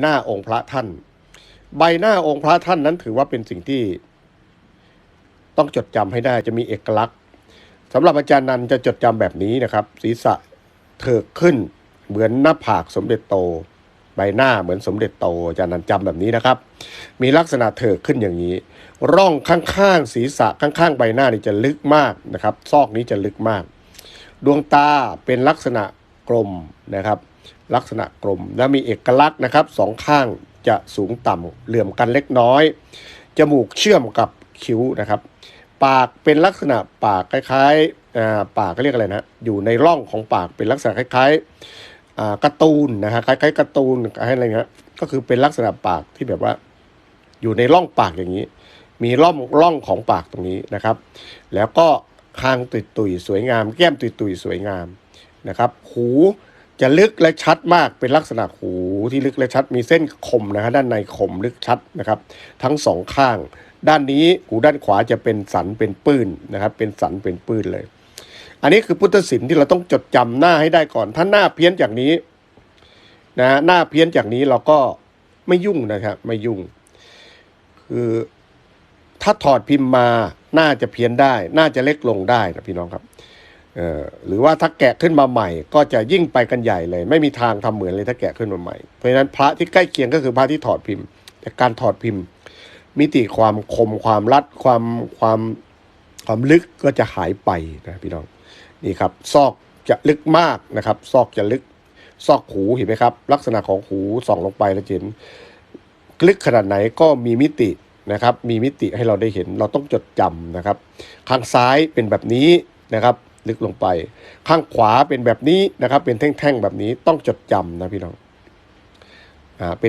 หน้าองค์พระท่าน ใบหน้าองค์พระท่านนั้นถือว่าเป็นสิ่งที่ ต้องจดจำให้ได้จะมีเอกลักษณ์สำหรับอาจารย์นันจะจดจำแบบนี้นะครับ ศีรษะเถิกขึ้น เหมือนหน้าผากสมเด็จโต ใบหน้าเหมือนสมเด็จโตอาจารย์นันจำแบบนี้นะครับ มีลักษณะเถิกขึ้นอย่างนี้ ร่องข้างๆศีรษะข้างๆ ใบหน้านี่จะลึกมากนะครับ ซอกนี้จะลึกมาก ดวงตาเป็นลักษณะ กลมนะครับ ลักษณะกลมและมีเอกลักษณ์นะครับสองข้างจะสูงต่ำเหลื่อมกันเล็กน้อย จมูกเชื่อมกับคิ้วนะครับ ปากเป็นลักษณะปากคล้ายๆปากก็เรียกอะไรนะอยู่ในร่องของปากเป็นลักษณะคล้ายๆการ์ตูนนะฮะคล้ายๆการ์ตูนอะไรเงี้ยก็คือเป็นลักษณะปากที่แบบว่า อยู่ในร่องปากอย่างนี้ มีร่องร่องของปากตรงนี้นะครับ แล้วก็คางตุยตุยสวยงาม แก้มตุยตุยสวยงาม นะครับ หูจะลึกและชัดมากเป็นลักษณะหูที่ลึกและชัดมีเส้นคมนะฮะด้านในคมลึกชัดนะครับ ทั้งสองข้าง ด้านนี้หูด้านขวาจะเป็นสันเป็นปื้นนะครับ เป็นสันเป็นปื้นเลย อันนี้คือพุทธศิลป์ที่เราต้องจดจำหน้าให้ได้ก่อน ถ้าหน้าเพี้ยนจากนี้นะหน้าเพี้ยนจากนี้เราก็ไม่ยุ่งนะครับไม่ยุ่ง คือถ้าถอดพิมพ์มาหน่าจะเพี้ยนได้ หน่าจะเล็กลงได้นะพี่น้องครับ หรือว่าถ้าแกะขึ้นมาใหม่ ก็จะยิ่งไปกันใหญ่เลย ไม่มีทางทำเหมือนเลยถ้าแกะขึ้นมาใหม่ เพราะฉะนั้นพระที่ใกล้เคียงก็คือพระที่ถอดพิมพ์ แต่การถอดพิมพ์ มิติความคมความรัดความความความลึกก็จะหายไปนะพี่น้องนี่ครับ ซอกจะลึกมากนะครับ ซอกจะลึก ซอกหูเห็นไหมครับ ลักษณะของหูส่องลงไปแล้วจะเห็นลึกขนาดไหนก็มีมิตินะครับ มีมิติให้เราได้เห็นเราต้องจดจำนะครับ ข้างซ้ายเป็นแบบนี้นะครับ ลึกลงไป ข้างขวาเป็นแบบนี้นะครับ เป็นแท่งๆแบบนี้ต้องจดจำนะพี่น้องอ่าเป็น